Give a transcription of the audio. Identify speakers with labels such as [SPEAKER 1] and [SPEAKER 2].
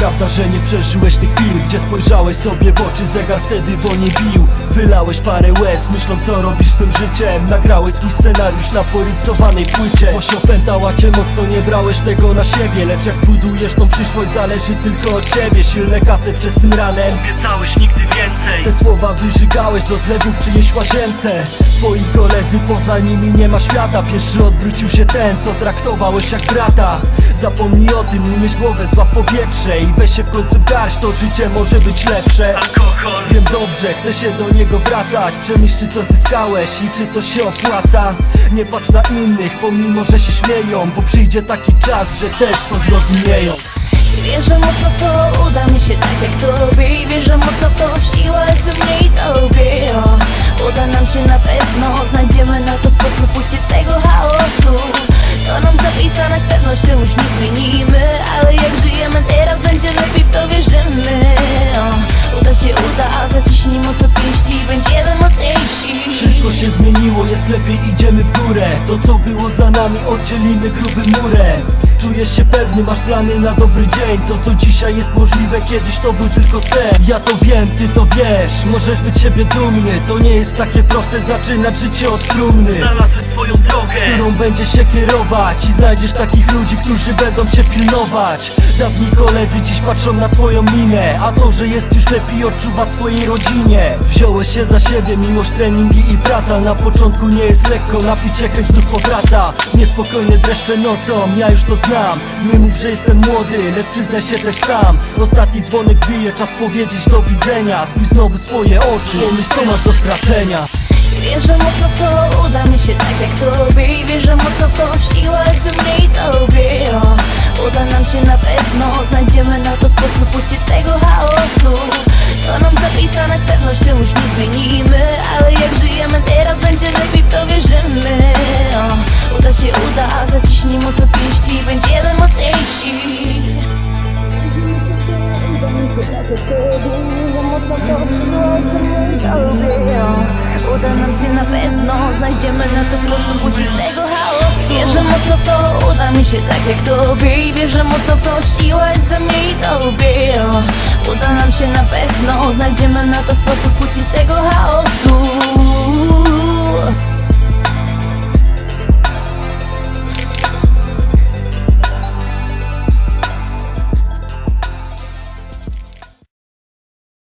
[SPEAKER 1] Prawda, że nie przeżyłeś tych chwil Gdzie spojrzałeś sobie w oczy, zegar wtedy wonie bił. Wylałeś parę łez, myśląc co robisz z tym życiem. Nagrałeś swój scenariusz na porysowanej płycie. Złość opętała cię mocno, nie brałeś tego na siebie. Lecz jak zbudujesz tą przyszłość, zależy tylko od ciebie. Silne kace wczesnym ranem. Obiecałeś nigdy więcej. Te słowa wyżygałeś do zlewu w czyjejś łazience Twoi koledzy, poza nimi nie ma świata. Pierwszy odwrócił się ten, co traktowałeś jak brata. Zapomnij o tym, unieś głowę, złap powietrze I weź się w końcu w garść, to życie może być lepsze. Alkohol. Wiem dobrze, chcę się do niego wracać. Przemyśl czy co zyskałeś i czy to się opłaca. Nie patrz na innych, pomimo że się śmieją Bo przyjdzie taki czas, że też to zrozumieją.
[SPEAKER 2] Wierzę mocno w to, uda mi się tak jak tobie I Wierzę mocno w to, siła jest się
[SPEAKER 1] zmieniło, jest lepiej, idziemy w górę. To co było za nami oddzielimy grubym murem Czujesz się pewny, masz plany na dobry dzień. To co dzisiaj jest możliwe, kiedyś to był tylko sen. Ja to wiem, ty to wiesz, możesz być siebie dumny. To nie jest takie proste, zaczynać życie od trumny. Znalazłem swoją drogę, którą będziesz się kierować. I znajdziesz takich ludzi, którzy będą cię pilnować. Dawni koledzy dziś patrzą na twoją minę. A to, że jest już lepiej odczuwa swojej rodzinie. Wziąłeś się za siebie, miłość, treningi i praca. Na początku nie jest lekko, napić się chęć znów powraca. Niespokojne dreszcze nocą, ja już to znam Nie mów, że jestem młody, lecz przyznaj się też sam. Ostatni dzwonek bije, czas powiedzieć do widzenia. Spójrz znowu swoje oczy, pomyśl co masz do stracenia.
[SPEAKER 2] Wierzę mocno w to, uda mi się tak jak tobie I Wierzę mocno Pewno, znajdziemy na to sposób tego Wierzę mocno w to, uda mi się tak jak tobie wierzę mocno w to, siła jest we mnie i tobie Uda nam się na pewno, znajdziemy na to sposób uciec tego chaosu